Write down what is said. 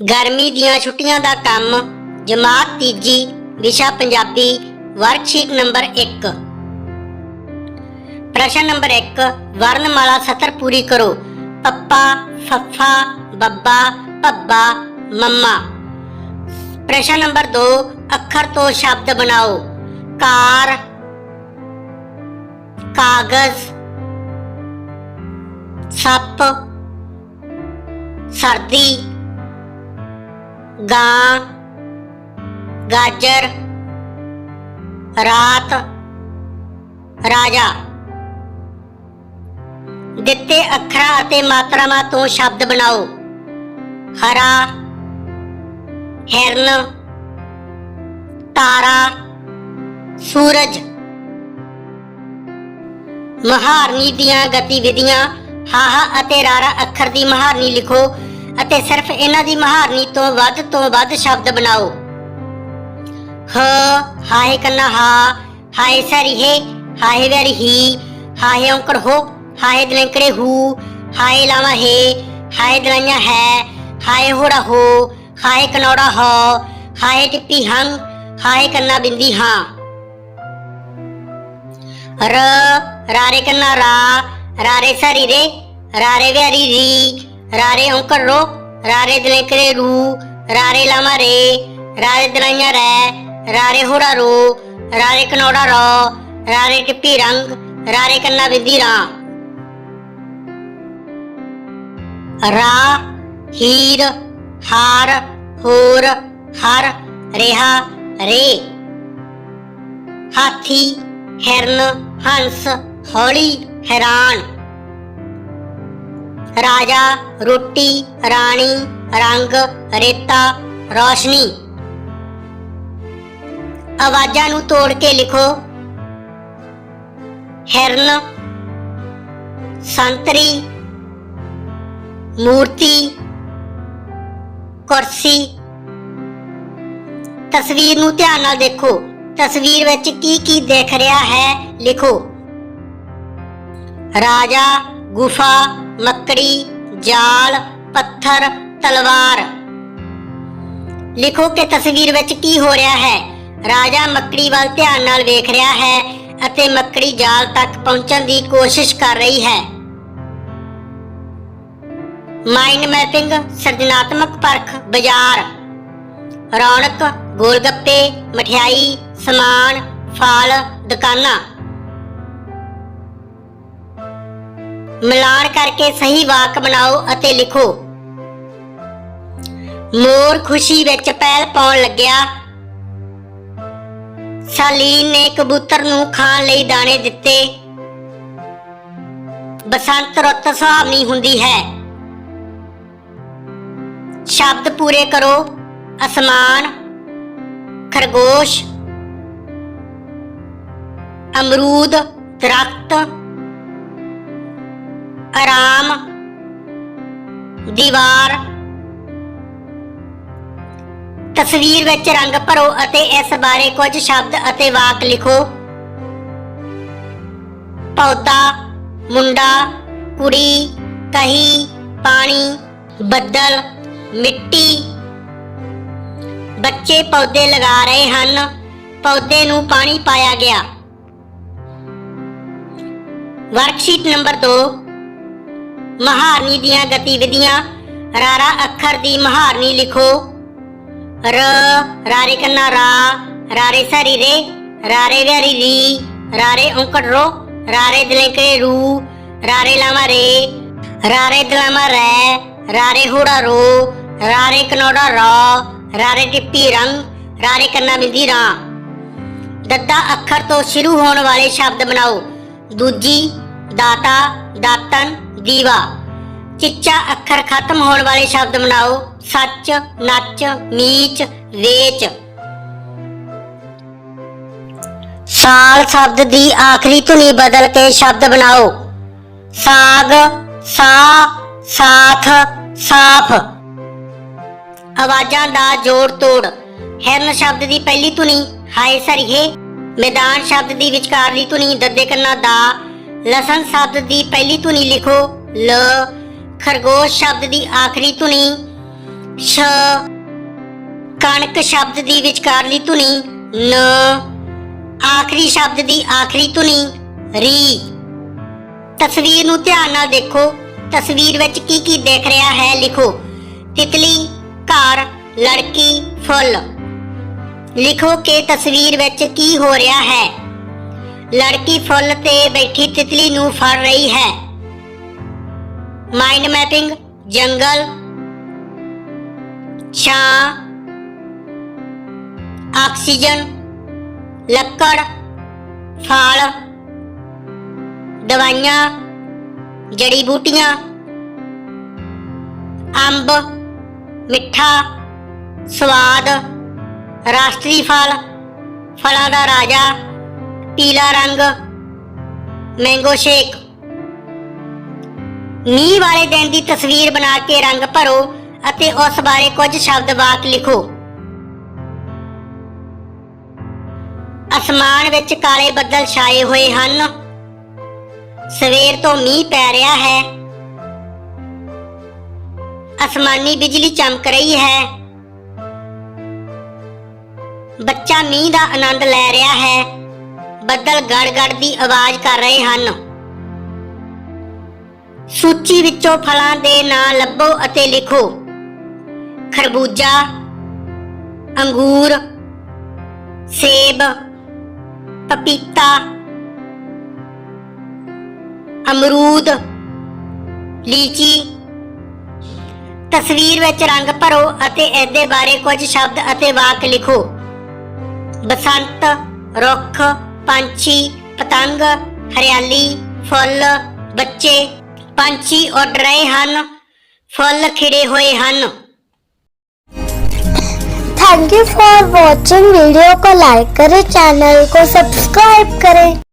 ਗਰਮੀ ਦੀਆਂ ਛੁੱਟੀਆਂ ਦਾ ਕੰਮ, ਜਮਾਤ ਤੀਜੀ, ਵਿਸ਼ਾ ਪੰਜਾਬੀ ਵਰਕਸ਼ੀਟ ਨੰਬਰ 1 ਪ੍ਰਸ਼ਨ ਨੰਬਰ 1 ਵਰਣਮਾਲਾ ਸਤਰ ਪੂਰੀ ਕਰੋ। ਪੱਪਾ, ਫੱਫਾ, ਬੱਬਾ, ਭੱਬਾ, ਮੰਮਾ। ਪ੍ਰਸ਼ਨ ਨੰਬਰ 2 ਅੱਖਰ ਤੋਂ ਸ਼ਬਦ ਬਣਾਓ। ਕਾਰ, ਕਾਗਜ਼, ਸੱਪ, ਸਰਦੀ। ਗਾਂ, ਗਾਜਰ, ਰਾਤ, ਰਾਜਾ। ਦਿੱਤੇ ਅੱਖਰਾਂ ਅਤੇ ਮਾਤਰਾਵਾਂ ਤੋਂ ਸ਼ਬਦ ਬਣਾਓ। ਹਰਾ, ਹਿਰਨ, ਤਾਰਾ, ਸੂਰਜ। ਮਹਾਰਨੀ ਦੀਆਂ ਗਤੀਵਿਧੀਆਂ, ਹਾਹਾ ਅਤੇ ਰਾਰਾ ਅੱਖਰ ਦੀ ਮਹਾਰਨੀ ਲਿਖੋ। ਅਤੇ ਸਿਰਫ ਇਹਨਾਂ ਦੀ ਮਹਾਰਨੀ ਤੋਂ ਵੱਧ ਤੋਂ ਵੱਧ ਸ਼ਬਦ ਬਣਾਓ। ਹ, ਹਾਏ ਕੰਨਾ ਹਾ, ਹਾਏ ਸਰੀਹੇ ਹਾਏ ਵੈਰੀ ਹੀ, ਹਾਏ ਔਂਕੜ ਹੋ, ਹਾਏ ਦਲੰਕੜੇ ਹੂ, ਹਾਏ ਲਾਵਾ ਹੈ, ਹਾਏ ਦਲਾਈਆਂ ਹੈ, ਹਾਏ ਹੋੜਾ ਹੋ, ਹਾਏ ਕਨੌੜਾ ਹੋ, ਹਾਏ ਟਿੱਪੀ ਹੰ, ਹਾਏ ਕੰਨਾ ਬਿੰਦੀ ਹਾਂ। ਰ, ਰਾਰੇ ਕੰਨਾ ਰਾ, ਰਾਰੇ ਸਰੀ ਰਾਰੇ ਵਿਆਰੀ ਰੀ। ਰਾਰੇ ਔਂਕੜ ਰੋ ਰਾਰੇ ਕਰੇ ਰੂ ਰਾਰੇ ਲਾਵਾ ਰੇ, ਰਾਰੇ ਦਲਾਈਆਂ ਰੈ, ਰਾਰੇ ਹੋੜਾ ਰੋ, ਰਾਰੇ ਕਨੋੜਾ ਰੋ, ਰਾਰੇ ਟਿੱਪੀ ਰੰਗ, ਰਾਰੇ ਕੰਨਾ ਬਿੰਦੀ ਰਾਂ। ਰਾ, ਹੀਰ, ਹਾਰ, ਹੋਰ, ਹਰ, ਰੇਹਾ, ਰੇ। ਹਾਥੀ, ਹਿਰਨ, ਹੰਸ, ਹੌਲੀ, ਹੈਰਾਨ। ਰਾਜਾ, ਰੋਟੀ, ਰਾਣੀ, ਰੰਗ, ਰੇਤਾ, ਰੋਸ਼ਨੀ। ਆਵਾਜ਼ਾਂ ਨੂੰ ਤੋੜ ਕੇ ਲਿਖੋ। ਹਿਰਨ, ਸੰਤਰੀ, ਮੂਰਤੀ, ਕੁਰਸੀ। ਤਸਵੀਰ ਨੂੰ ਧਿਆਨ ਨਾਲ ਦੇਖੋ। ਤਸਵੀਰ ਵਿੱਚ ਕੀ ਕੀ ਦਿਖ ਰਿਹਾ ਹੈ, ਲਿਖੋ। ਰਾਜਾ, ਗੁਫਾ ਮੱਕੜੀ, ਜਾਲ, ਪੱਥਰ, ਤਲਵਾਰ। ਲਿਖੋ ਕਿ ਤਸਵੀਰ ਵਿੱਚ ਕੀ ਹੋ ਰਿਹਾ ਹੈ। ਰਾਜਾ ਮੱਕੜੀ ਵੱਲ ਧਿਆਨ ਨਾਲ ਵੇਖ ਰਿਹਾ ਹੈ ਅਤੇ ਮੱਕੜੀ ਜਾਲ ਤੱਕ ਪਹੁੰਚਣ ਦੀ ਕੋਸ਼ਿਸ਼ ਕਰ ਰਹੀ ਹੈ। ਮਾਈਂਡ ਮੈਪਿੰਗ ਸਿਰਜਣਾਤਮਕ ਪਰਖ, ਬਾਜ਼ਾਰ। ਰੌਣਕ, ਗੋਲਗੱਪੇ, ਮਠਿਆਈ, ਸਮਾਨ, ਫਲ, ਦੁਕਾਨਾਂ। ਮਿਲਾਨ ਕਰਕੇ ਸਹੀ ਵਾਕ ਬਣਾਓ ਅਤੇ ਲਿਖੋ। ਮੋਰ ਖੁਸ਼ੀ ਵਿੱਚ ਪੈਲ ਪਾਉਣ ਲੱਗਿਆ। ਸਾਲੀਨ ਨੇ ਕਬੂਤਰ ਨੂੰ ਖਾਣ ਲਈ ਦਾਣੇ ਦਿੱਤੇ। ਬਸੰਤ ਰੁੱਤ ਸੁਹਾਵਣੀ ਹੁੰਦੀ ਹੈ। ਸ਼ਬਦ ਪੂਰੇ ਕਰੋ। ਅਸਮਾਨ, ਖਰਗੋਸ਼, ਅਮਰੂਦ, ਦਰਖਤ। ਆਰਾਮ, ਦੀਵਾਰ। ਤਸਵੀਰ ਵਿੱਚ ਰੰਗ ਭਰੋ ਅਤੇ ਇਸ ਬਾਰੇ ਕੁਝ ਸ਼ਬਦ ਅਤੇ ਵਾਕ ਲਿਖੋ। ਪੌਦਾ, ਮੁੰਡਾ, ਕੁੜੀ, ਕਹੀ, ਪਾਣੀ, ਬੱਦਲ, ਮਿੱਟੀ। ਬੱਚੇ ਪੌਦੇ ਲਗਾ ਰਹੇ ਹਨ। ਪੌਦੇ ਨੂੰ ਪਾਣੀ ਪਾਇਆ ਗਿਆ। ਵਰਕਸ਼ੀਟ ਨੰਬਰ 2 ਮਹਾਰਨੀ ਦੀਆਂ ਗਤੀਵਿਧੀਆਂ। ਰਾਰਾ ਅੱਖਰ ਦੀ ਮਹਾਰਨੀ ਲਿਖੋ। ਰ, ਰਾਰੇ ਕੰਨਾ ਰਾ, ਰਾਰੇ ਸਰੀ ਰੇ, ਰਾਰੇ ਵਿਆਰੀ ਰੀ ਰਾਰੇ ਔਂਕੜ ਰੋ, ਰਾਰੇ ਦਲੇਕੜੇ ਰੂ, ਰਾਰੇ ਲਾਵਾ ਰੇ, ਰਾਰੇ ਦਲਾਮਾ ਰੈ, ਰਾਰੇ ਹੋੜਾ ਰੋ, ਰਾਰੇ ਕਨੋੜਾ ਰੋ, ਰਾਰੇ ਟਿੱਪੀ ਰੰਗ, ਰਾਰੇ ਕੰਨਾ ਬਿੰਦੀ ਰਾਂ ਦੱਤਾ ਅੱਖਰ ਤੋਂ ਸ਼ੁਰੂ ਹੋਣ ਵਾਲੇ ਸ਼ਬਦ ਬਣਾਓ। ਦੂਜੀ, ਦਾਤਾ ਦਾਤਨ ਦੀਵਾ। ਚਿੱਚਾ ਅੱਖਰ ਖਤਮ ਹੋਣ ਵਾਲੇ ਸ਼ਬਦ ਬਣਾਓ ਸੱਚ, ਨੱਚ, ਨੀਚ, ਵੇਚ। ਸਾਲ ਸ਼ਬਦ ਦੀ ਆਖਰੀ ਧੁਨੀ ਬਦਲ ਕੇ ਸ਼ਬਦ ਬਣਾਓ। ਸਾਗ, ਸਾ, ਸਾਥ, ਸਾਫ਼। ਆਵਾਜ਼ਾਂ ਦਾ ਜੋੜ ਤੋੜ। ਹਿਰਨ ਸ਼ਬਦ ਦੀ ਪਹਿਲੀ ਧੁਨੀ। ਹਾਏ ਸਰੀਏ, ਮੈਦਾਨ ਸ਼ਬਦ ਦੀ ਵਿਚਕਾਰਲੀ ਧੁਨੀ। ਦੱਦੇ ਕੰਨਾ ਦਾ ਲਸਣ ਸ਼ਬਦ ਦੀ ਪਹਿਲੀ ਧੁਨੀ ਲਿਖੋ। ਲ, ਖਰਗੋਸ਼ ਸ਼ਬਦ ਦੀ ਆਖਰੀ ਧੁਨੀ। ਸ਼, ਕਣਕ ਸ਼ਬਦ ਦੀ ਵਿਚਕਾਰਲੀ ਧੁਨੀ। ਨ, ਆਖਰੀ ਸ਼ਬਦ ਦੀ ਆਖਰੀ ਧੁਨੀ। ਰੀ, ਤਸਵੀਰ ਨੂੰ ਧਿਆਨ ਨਾਲ ਦੇਖੋ। ਤਸਵੀਰ ਵਿੱਚ ਕੀ ਕੀ ਦਿਖ ਰਿਹਾ ਹੈ ਲਿਖੋ। ਤਿਤਲੀ ਘਰ ਲੜਕੀ, ਫੁੱਲ। ਲਿਖੋ ਕਿ ਤਸਵੀਰ ਵਿੱਚ ਕੀ ਹੋ ਰਿਹਾ ਹੈ। ਲੜਕੀ ਫੁੱਲ ਤੇ ਬੈਠੀ ਤਿਤਲੀ ਨੂੰ ਫੜ ਰਹੀ ਹੈ। ਮਾਈਂਡ ਮੈਪਿੰਗ ਜੰਗਲ। ਛਾਂ। ਆਕਸੀਜਨ। ਲੱਕੜ। ਫਲ। ਦਵਾਈਆਂ। ਜੜੀ ਬੂਟੀਆਂ। ਅੰਬ। ਮਿੱਠਾ। ਸਵਾਦ। ਰਾਸ਼ਟਰੀ ਫਲ। ਫਲਾਂ ਦਾ ਰਾਜਾ। ਪੀਲਾ ਰੰਗ ਮੈਂਗੋ ਸ਼ੇਕ ਮੀਂਹ ਵਾਲੇ ਦਿਨ ਦੀ ਤਸਵੀਰ ਬਣਾ ਕੇ ਰੰਗ ਭਰੋ ਅਤੇ ਉਸ ਬਾਰੇ ਕੁਝ ਸ਼ਬਦ ਵਾਕ ਲਿਖੋ ਅਸਮਾਨ ਵਿੱਚ ਕਾਲੇ ਬੱਦਲ ਛਾਏ ਹੋਏ ਹਨ ਸਵੇਰ ਤੋਂ ਮੀਂਹ ਪੈ ਰਿਹਾ ਹੈ ਅਸਮਾਨੀ ਬਿਜਲੀ ਚਮਕ ਰਹੀ ਹੈ ਬੱਚਾ ਮੀਂਹ ਦਾ ਆਨੰਦ ਲੈ ਰਿਹਾ ਹੈ ਬੱਦਲ ਗੜ-ਗੜ ਦੀ ਆਵਾਜ਼ ਕਰ ਰਹੇ ਹਨ। ਸੂਚੀ ਵਿੱਚੋਂ ਫਲਾਂ ਦੇ ਨਾਂ ਲੱਭੋ ਅਤੇ ਲਿਖੋ। ਖਰਬੂਜਾ, ਅੰਗੂਰ, ਸੇਬ, ਪਪੀਤਾ, ਅਮਰੂਦ, ਲੀਚੀ। ਤਸਵੀਰ ਵਿੱਚ ਰੰਗ ਭਰੋ ਅਤੇ ਇਸ ਦੇ ਬਾਰੇ ਕੁਝ ਸ਼ਬਦ ਅਤੇ ਵਾਕ ਲਿਖੋ। ਬਸੰਤ, ਰੁੱਖ ਪੰਛੀ ਪਤੰਗ ਹਰਿਆਲੀ ਫੁੱਲ ਬੱਚੇ ਪੰਛੀ ਉੱਡ ਰਹੇ ਹਨ ਫੁੱਲ ਖਿੜੇ ਹੋਏ ਹਨ thank you for watching video को लाइक करें चैनल को सब्सक्राइब करें